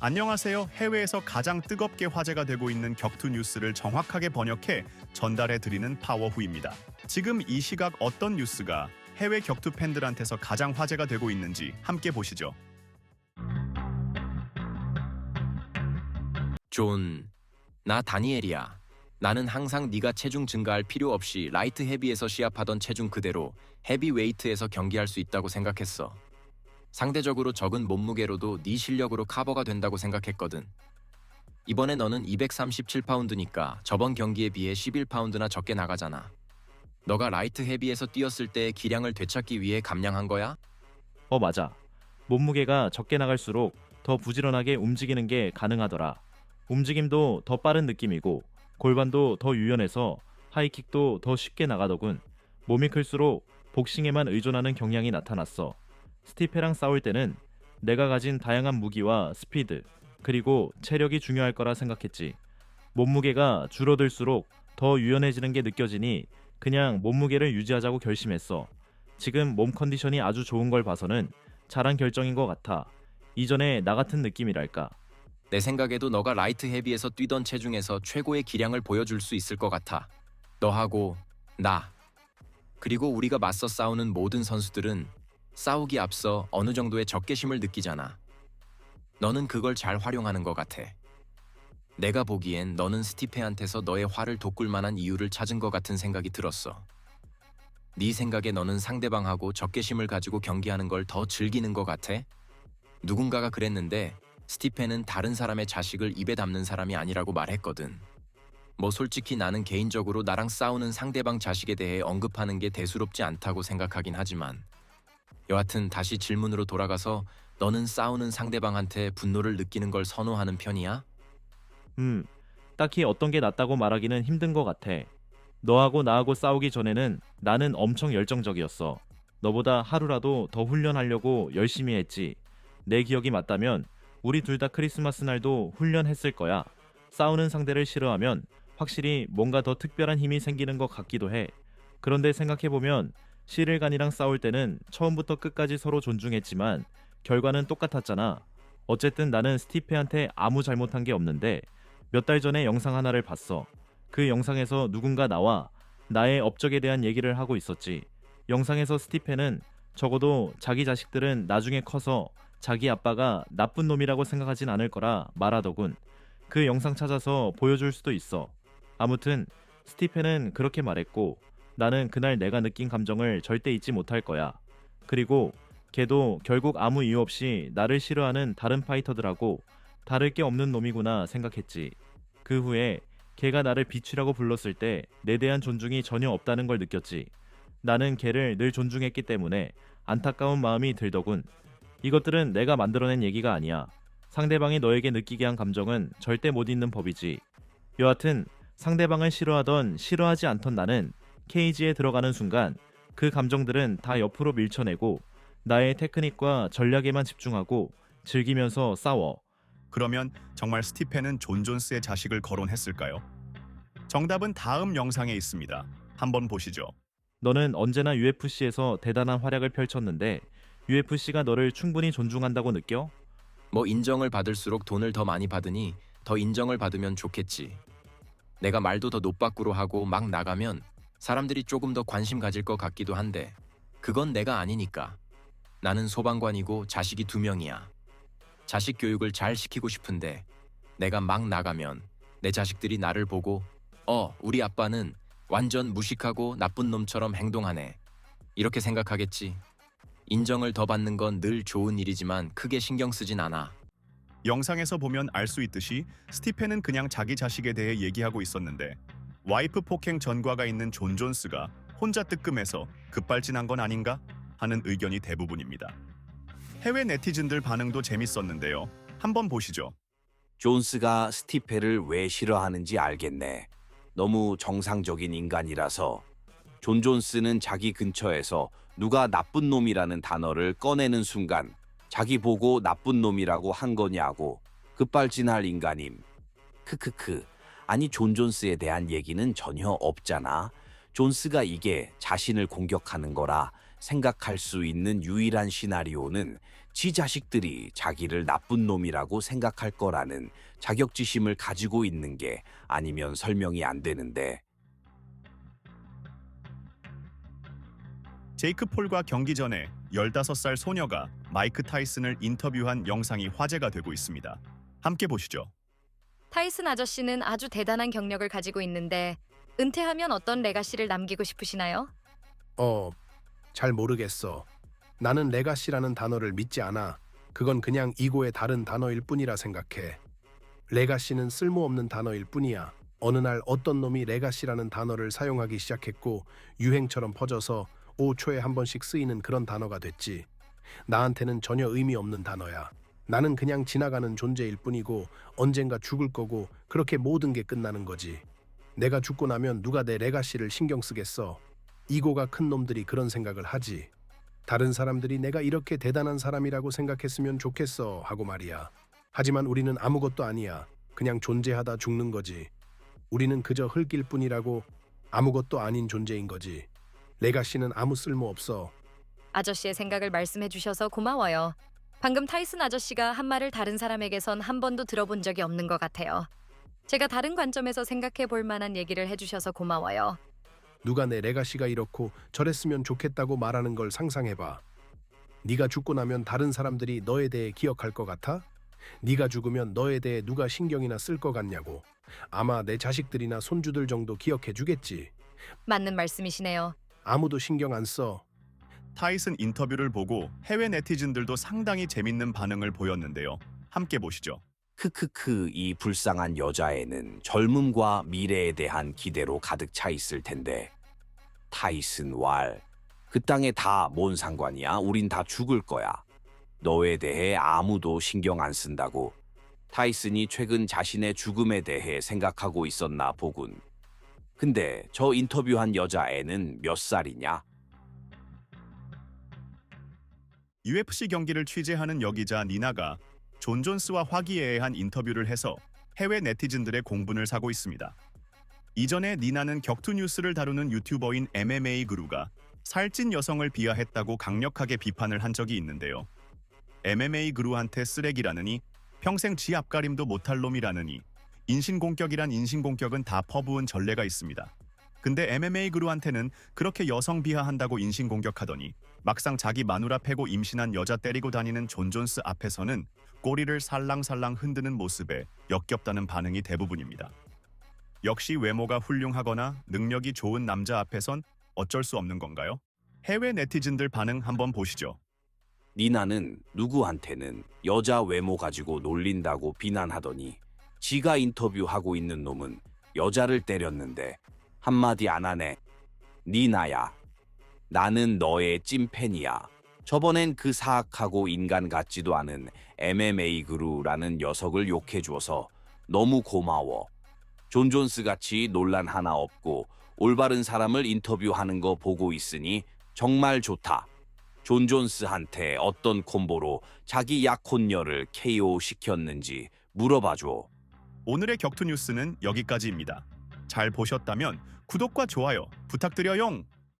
안녕하세요. 해외에서 가장 뜨겁게 화제가 되고 있는 격투 뉴스를 정확하게 번역해 전달해 드리는 파워후입니다. 지금 이 시각 어떤 뉴스가 해외 격투 팬들한테서 가장 화제가 되고 있는지 함께 보시죠. 존, 나 다니엘이야. 나는 항상 네가 체중 증가할 필요 없이 라이트 헤비에서 시합하던 체중 그대로 헤비 웨이트에서 경기할 수 있다고 생각했어. 상대적으로 적은 몸무게로도 네 실력으로 커버가 된다고 생각했거든. 이번에 너는 237파운드니까 저번 경기에 비해 11파운드나 적게 나가잖아. 너가 라이트 헤비에서 뛰었을 때 기량을 되찾기 위해 감량한 거야? 어, 맞아. 몸무게가 적게 나갈수록 더 부지런하게 움직이는 게 가능하더라. 움직임도 더 빠른 느낌이고 골반도 더 유연해서 하이킥도 더 쉽게 나가더군. 몸이 클수록 복싱에만 의존하는 경향이 나타났어. 스티페랑 싸울 때는 내가 가진 다양한 무기와 스피드, 그리고 체력이 중요할 거라 생각했지. 몸무게가 줄어들수록 더 유연해지는 게 느껴지니 그냥 몸무게를 유지하자고 결심했어. 지금 몸 컨디션이 아주 좋은 걸 봐서는 잘한 결정인 것 같아. 이전에 나 같은 느낌이랄까. 내 생각에도 너가 라이트 헤비에서 뛰던 체중에서 최고의 기량을 보여줄 수 있을 것 같아. 너하고 나. 그리고 우리가 맞서 싸우는 모든 선수들은 싸우기 앞서 어느 정도의 적개심을 느끼잖아. 너는 그걸 잘 활용하는 것 같아. 내가 보기엔 너는 스티페한테서 너의 화를 돋굴 만한 이유를 찾은 것 같은 생각이 들었어. 네 생각에 너는 상대방하고 적개심을 가지고 경기하는 걸 더 즐기는 것 같아? 누군가가 그랬는데 스티펜은 다른 사람의 자식을 입에 담는 사람이 아니라고 말했거든. 뭐 솔직히 나는 개인적으로 나랑 싸우는 상대방 자식에 대해 언급하는 게 대수롭지 않다고 생각하긴 하지만 여하튼 다시 질문으로 돌아가서 너는 싸우는 상대방한테 분노를 느끼는 걸 선호하는 편이야? 음, 딱히 어떤 게 낫다고 말하기는 힘든 것 같아. 너하고 나하고 싸우기 전에는 나는 엄청 열정적이었어. 너보다 하루라도 더 훈련하려고 열심히 했지. 내 기억이 맞다면 우리 둘 다 크리스마스 날도 훈련했을 거야. 싸우는 상대를 싫어하면 확실히 뭔가 더 특별한 힘이 생기는 것 같기도 해. 그런데 생각해보면 시릴간이랑 싸울 때는 처음부터 끝까지 서로 존중했지만 결과는 똑같았잖아. 어쨌든 나는 스티페한테 아무 잘못한 게 없는데 몇 달 전에 영상 하나를 봤어. 그 영상에서 누군가 나와 나의 업적에 대한 얘기를 하고 있었지. 영상에서 스티페는 적어도 자기 자식들은 나중에 커서 자기 아빠가 나쁜 놈이라고 생각하진 않을 거라 말하더군. 그 영상 찾아서 보여줄 수도 있어. 아무튼 스티페는 그렇게 말했고 나는 그날 내가 느낀 감정을 절대 잊지 못할 거야. 그리고 걔도 결국 아무 이유 없이 나를 싫어하는 다른 파이터들하고 다를 게 없는 놈이구나 생각했지. 그 후에 걔가 나를 비추라고 불렀을 때 내 대한 존중이 전혀 없다는 걸 느꼈지. 나는 걔를 늘 존중했기 때문에 안타까운 마음이 들더군. 이것들은 내가 만들어낸 얘기가 아니야. 상대방이 너에게 느끼게 한 감정은 절대 못 잊는 법이지. 여하튼 상대방을 싫어하던 싫어하지 않던 나는 케이지에 들어가는 순간 그 감정들은 다 옆으로 밀쳐내고 나의 테크닉과 전략에만 집중하고 즐기면서 싸워. 그러면 정말 스티펜은 존 존스의 자식을 거론했을까요? 정답은 다음 영상에 있습니다. 한번 보시죠. 너는 언제나 UFC에서 대단한 활약을 펼쳤는데 UFC가 너를 충분히 존중한다고 느껴? 뭐 인정을 받을수록 돈을 더 많이 받으니 더 인정을 받으면 좋겠지. 내가 말도 더 노빠꾸로 하고 막 나가면 사람들이 조금 더 관심 가질 것 같기도 한데 그건 내가 아니니까. 나는 소방관이고 자식이 두 명이야. 자식 교육을 잘 시키고 싶은데 내가 막 나가면 내 자식들이 나를 보고 어, 우리 아빠는 완전 무식하고 나쁜 놈처럼 행동하네. 이렇게 생각하겠지. 인정을 더 받는 건 늘 좋은 일이지만 크게 신경 쓰진 않아. 영상에서 보면 알 수 있듯이 스티펜은 그냥 자기 자식에 대해 얘기하고 있었는데 와이프 폭행 전과가 있는 존 존스가 혼자 뜨끔해서 급발진한 건 아닌가 하는 의견이 대부분입니다. 해외 네티즌들 반응도 재밌었는데요. 한번 보시죠. 존스가 스티페를 왜 싫어하는지 알겠네. 너무 정상적인 인간이라서. 존 존스는 자기 근처에서 누가 나쁜 놈이라는 단어를 꺼내는 순간 자기 보고 나쁜 놈이라고 한 거냐고 급발진할 인간임. 크크크. 아니 존 존스에 대한 얘기는 전혀 없잖아. 존스가 이게 자신을 공격하는 거라 생각할 수 있는 유일한 시나리오는 지 자식들이 자기를 나쁜 놈이라고 생각할 거라는 자격지심을 가지고 있는 게 아니면 설명이 안 되는데 제이크 폴과 경기 전에 15살 소녀가 마이크 타이슨을 인터뷰한 영상이 화제가 되고 있습니다. 함께 보시죠. 타이슨 아저씨는 아주 대단한 경력을 가지고 있는데 은퇴하면 어떤 레가시를 남기고 싶으시나요? 어, 잘 모르겠어. 나는 레가시라는 단어를 믿지 않아. 그건 그냥 이고의 다른 단어일 뿐이라 생각해. 레가시는 쓸모없는 단어일 뿐이야. 어느 날 어떤 놈이 레가시라는 단어를 사용하기 시작했고 유행처럼 퍼져서 5초에 한 번씩 쓰이는 그런 단어가 됐지. 나한테는 전혀 의미 없는 단어야. 나는 그냥 지나가는 존재일 뿐이고 언젠가 죽을 거고 그렇게 모든 게 끝나는 거지. 내가 죽고 나면 누가 내 레가시를 신경 쓰겠어. 이고가 큰 놈들이 그런 생각을 하지. 다른 사람들이 내가 이렇게 대단한 사람이라고 생각했으면 좋겠어 하고 말이야. 하지만 우리는 아무것도 아니야. 그냥 존재하다 죽는 거지. 우리는 그저 흙일 뿐이라고 아무것도 아닌 존재인 거지. 레가시는 아무 쓸모 없어. 아저씨의 생각을 말씀해 주셔서 고마워요. 방금 타이슨 아저씨가 한 말을 다른 사람에게선 한 번도 들어본 적이 없는 것 같아요. 제가 다른 관점에서 생각해 볼 만한 얘기를 해주셔서 고마워요. 누가 내 레가시가 이렇고 저랬으면 좋겠다고 말하는 걸 상상해봐. 네가 죽고 나면 다른 사람들이 너에 대해 기억할 것 같아? 네가 죽으면 너에 대해 누가 신경이나 쓸 것 같냐고. 아마 내 자식들이나 손주들 정도 기억해 주겠지. 맞는 말씀이시네요. 아무도 신경 안 써. 타이슨 인터뷰를 보고 해외 네티즌들도 상당히 재밌는 반응을 보였는데요. 함께 보시죠. 크크크 이 불쌍한 여자애는 젊음과 미래에 대한 기대로 가득 차 있을 텐데. 타이슨 왈 그 땅에 다 뭔 상관이야? 우린 다 죽을 거야. 너에 대해 아무도 신경 안 쓴다고. 타이슨이 최근 자신의 죽음에 대해 생각하고 있었나 보군. 근데 저 인터뷰한 여자애는 몇 살이냐 UFC 경기를 취재하는 여기자 니나가 존 존스와 화기애애한 인터뷰를 해서 해외 네티즌들의 공분을 사고 있습니다. 이전에 니나는 격투 뉴스를 다루는 유튜버인 MMA 그루가 살찐 여성을 비하했다고 강력하게 비판을 한 적이 있는데요. MMA 그루한테 쓰레기라느니 평생 지 앞가림도 못할 놈이라느니 인신공격이란 인신공격은 다 퍼부은 전례가 있습니다. 근데 MMA 그루한테는 그렇게 여성 비하한다고 인신공격하더니 막상 자기 마누라 패고 임신한 여자 때리고 다니는 존 존스 앞에서는 꼬리를 살랑살랑 흔드는 모습에 역겹다는 반응이 대부분입니다. 역시 외모가 훌륭하거나 능력이 좋은 남자 앞에선 어쩔 수 없는 건가요? 해외 네티즌들 반응 한번 보시죠. 니나는 누구한테는 여자 외모 가지고 놀린다고 비난하더니 지가 인터뷰하고 있는 놈은 여자를 때렸는데 한마디 안 하네. 니나야. 나는 너의 찐팬이야. 저번엔 그 사악하고 인간 같지도 않은 MMA 그루라는 녀석을 욕해 주어서 너무 고마워. 존 존스 같이 논란 하나 없고 올바른 사람을 인터뷰하는 거 보고 있으니 정말 좋다. 존 존스한테 어떤 콤보로 자기 약혼녀를 KO 시켰는지 물어봐줘. 오늘의 격투 뉴스는 여기까지입니다. 잘 보셨다면 구독과 좋아요 부탁드려요.